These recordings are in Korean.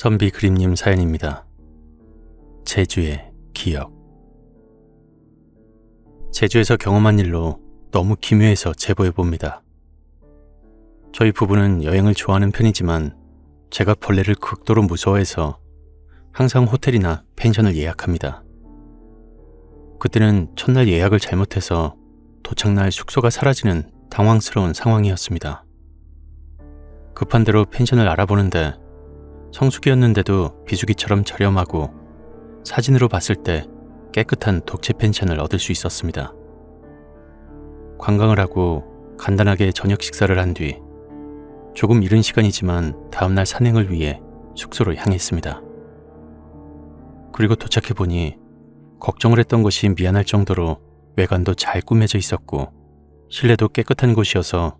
선비 그림님 사연입니다. 제주의 기억. 제주에서 경험한 일로 너무 기묘해서 제보해 봅니다. 저희 부부는 여행을 좋아하는 편이지만 제가 벌레를 극도로 무서워해서 항상 호텔이나 펜션을 예약합니다. 그때는 첫날 예약을 잘못해서 도착날 숙소가 사라지는 당황스러운 상황이었습니다. 급한 대로 펜션을 알아보는데 성수기였는데도 비수기처럼 저렴하고 사진으로 봤을 때 깨끗한 독채 펜션을 얻을 수 있었습니다. 관광을 하고 간단하게 저녁 식사를 한 뒤 조금 이른 시간이지만 다음날 산행을 위해 숙소로 향했습니다. 그리고 도착해 보니 걱정을 했던 것이 미안할 정도로 외관도 잘 꾸며져 있었고 실내도 깨끗한 곳이어서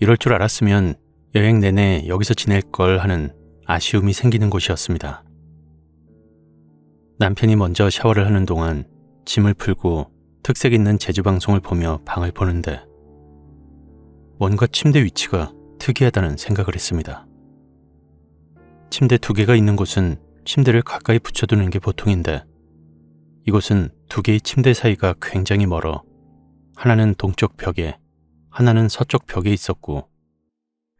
이럴 줄 알았으면 여행 내내 여기서 지낼 걸 하는 아쉬움이 생기는 곳이었습니다. 남편이 먼저 샤워를 하는 동안 짐을 풀고 특색 있는 제주 방송을 보며 방을 보는데 뭔가 침대 위치가 특이하다는 생각을 했습니다. 침대 두 개가 있는 곳은 침대를 가까이 붙여두는 게 보통인데 이곳은 두 개의 침대 사이가 굉장히 멀어 하나는 동쪽 벽에 하나는 서쪽 벽에 있었고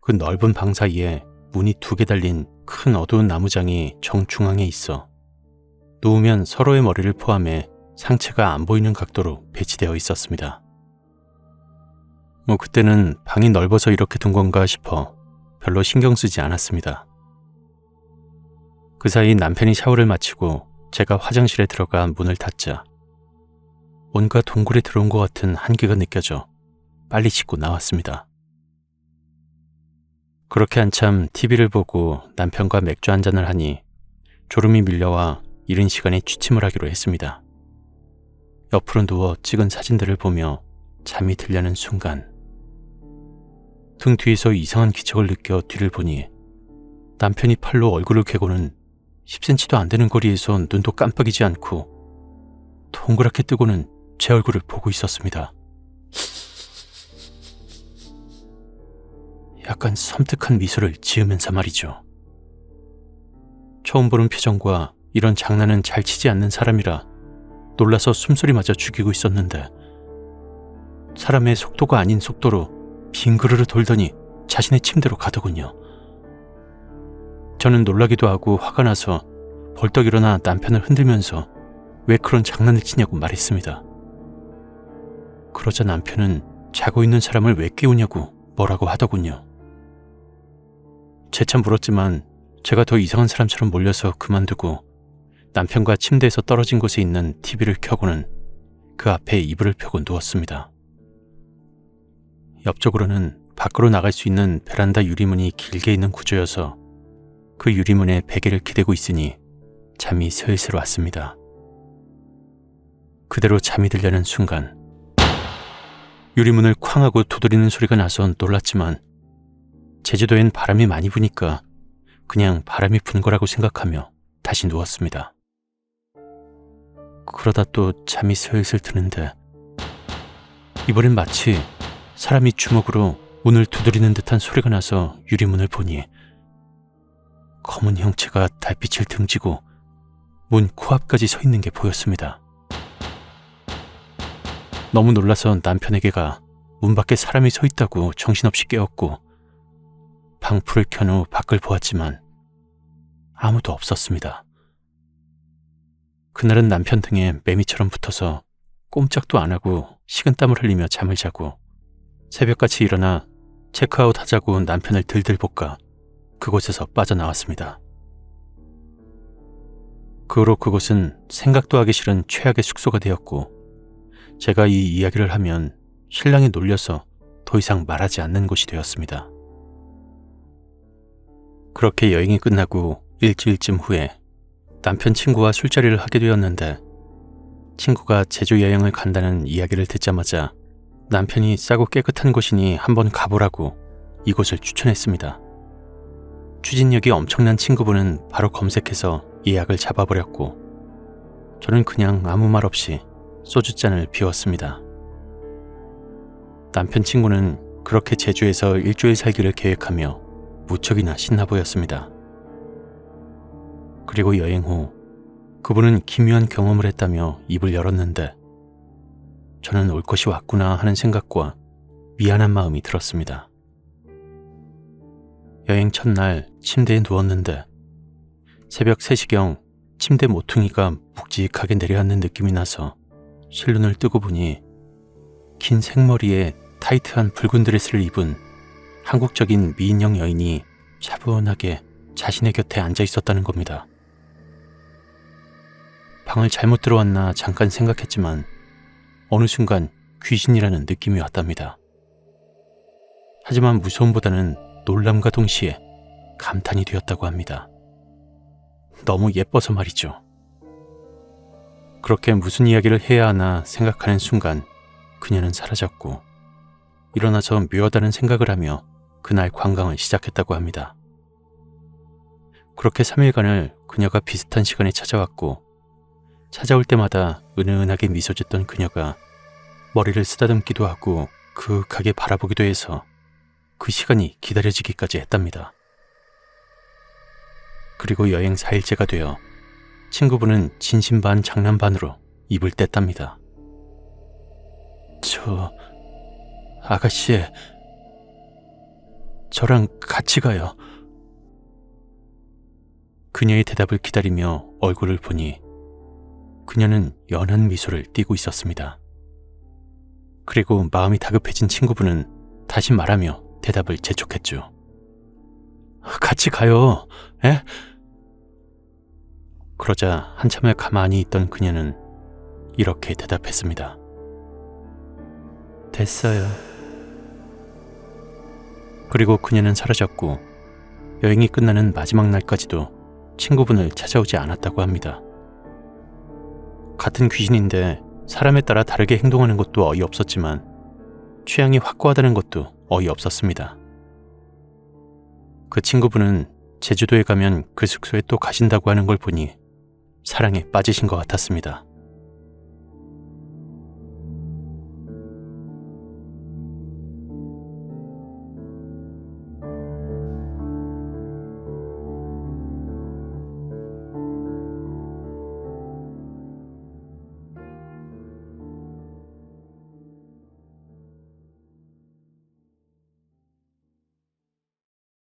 그 넓은 방 사이에 문이 두 개 달린 큰 어두운 나무장이 정중앙에 있어 누우면 서로의 머리를 포함해 상체가 안 보이는 각도로 배치되어 있었습니다. 뭐 그때는 방이 넓어서 이렇게 둔 건가 싶어 별로 신경 쓰지 않았습니다. 그 사이 남편이 샤워를 마치고 제가 화장실에 들어가 문을 닫자 뭔가 동굴에 들어온 것 같은 한기가 느껴져 빨리 씻고 나왔습니다. 그렇게 한참 TV를 보고 남편과 맥주 한 잔을 하니 졸음이 밀려와 이른 시간에 취침을 하기로 했습니다. 옆으로 누워 찍은 사진들을 보며 잠이 들려는 순간 등 뒤에서 이상한 기척을 느껴 뒤를 보니 남편이 팔로 얼굴을 괴고는 10cm도 안 되는 거리에서 눈도 깜빡이지 않고 동그랗게 뜨고는 제 얼굴을 보고 있었습니다. 약간 섬뜩한 미소를 지으면서 말이죠. 처음 보는 표정과 이런 장난은 잘 치지 않는 사람이라 놀라서 숨소리마저 죽이고 있었는데 사람의 속도가 아닌 속도로 빙그르르 돌더니 자신의 침대로 가더군요. 저는 놀라기도 하고 화가 나서 벌떡 일어나 남편을 흔들면서 왜 그런 장난을 치냐고 말했습니다. 그러자 남편은 자고 있는 사람을 왜 깨우냐고 뭐라고 하더군요. 재차 물었지만 제가 더 이상한 사람처럼 몰려서 그만두고 남편과 침대에서 떨어진 곳에 있는 TV를 켜고는 그 앞에 이불을 펴고 누웠습니다. 옆쪽으로는 밖으로 나갈 수 있는 베란다 유리문이 길게 있는 구조여서 그 유리문에 베개를 기대고 있으니 잠이 슬슬 왔습니다. 그대로 잠이 들려는 순간 유리문을 쾅 하고 두드리는 소리가 나서 놀랐지만 제주도엔 바람이 많이 부니까 그냥 바람이 분 거라고 생각하며 다시 누웠습니다. 그러다 또 잠이 슬슬 드는데 이번엔 마치 사람이 주먹으로 문을 두드리는 듯한 소리가 나서 유리문을 보니 검은 형체가 달빛을 등지고 문 코앞까지 서 있는 게 보였습니다. 너무 놀라서 남편에게 가문 밖에 사람이 서 있다고 정신없이 깨웠고 방풀을 켠 후 밖을 보았지만 아무도 없었습니다. 그날은 남편 등에 매미처럼 붙어서 꼼짝도 안 하고 식은땀을 흘리며 잠을 자고 새벽같이 일어나 체크아웃 하자고 남편을 들들 볶아 그곳에서 빠져나왔습니다. 그 후로 그곳은 생각도 하기 싫은 최악의 숙소가 되었고 제가 이 이야기를 하면 신랑이 놀려서 더 이상 말하지 않는 곳이 되었습니다. 그렇게 여행이 끝나고 일주일쯤 후에 남편 친구와 술자리를 하게 되었는데 친구가 제주 여행을 간다는 이야기를 듣자마자 남편이 싸고 깨끗한 곳이니 한번 가보라고 이곳을 추천했습니다. 추진력이 엄청난 친구분은 바로 검색해서 예약을 잡아버렸고 저는 그냥 아무 말 없이 소주잔을 비웠습니다. 남편 친구는 그렇게 제주에서 일주일 살기를 계획하며 무척이나 신나 보였습니다. 그리고 여행 후 그분은 기묘한 경험을 했다며 입을 열었는데 저는 올 것이 왔구나 하는 생각과 미안한 마음이 들었습니다. 여행 첫날 침대에 누웠는데 새벽 3시경 침대 모퉁이가 묵직하게 내려앉는 느낌이 나서 실눈을 뜨고 보니 긴 생머리에 타이트한 붉은 드레스를 입은 한국적인 미인형 여인이 차분하게 자신의 곁에 앉아 있었다는 겁니다. 방을 잘못 들어왔나 잠깐 생각했지만 어느 순간 귀신이라는 느낌이 왔답니다. 하지만 무서움보다는 놀람과 동시에 감탄이 되었다고 합니다. 너무 예뻐서 말이죠. 그렇게 무슨 이야기를 해야 하나 생각하는 순간 그녀는 사라졌고 일어나서 묘하다는 생각을 하며 그날 관광을 시작했다고 합니다. 그렇게 3일간을 그녀가 비슷한 시간에 찾아왔고 찾아올 때마다 은은하게 미소 짓던 그녀가 머리를 쓰다듬기도 하고 그윽하게 바라보기도 해서 그 시간이 기다려지기까지 했답니다. 그리고 여행 4일째가 되어 친구분은 진심 반 장난 반으로 입을 뗐답니다. 저 아가씨 저랑 같이 가요. 그녀의 대답을 기다리며 얼굴을 보니 그녀는 연한 미소를 띠고 있었습니다. 그리고 마음이 다급해진 친구분은 다시 말하며 대답을 재촉했죠. 같이 가요. 에? 그러자 한참을 가만히 있던 그녀는 이렇게 대답했습니다. 됐어요. 그리고 그녀는 사라졌고 여행이 끝나는 마지막 날까지도 친구분을 찾아오지 않았다고 합니다. 같은 귀신인데 사람에 따라 다르게 행동하는 것도 어이없었지만 취향이 확고하다는 것도 어이없었습니다. 그 친구분은 제주도에 가면 그 숙소에 또 가신다고 하는 걸 보니 사랑에 빠지신 것 같았습니다.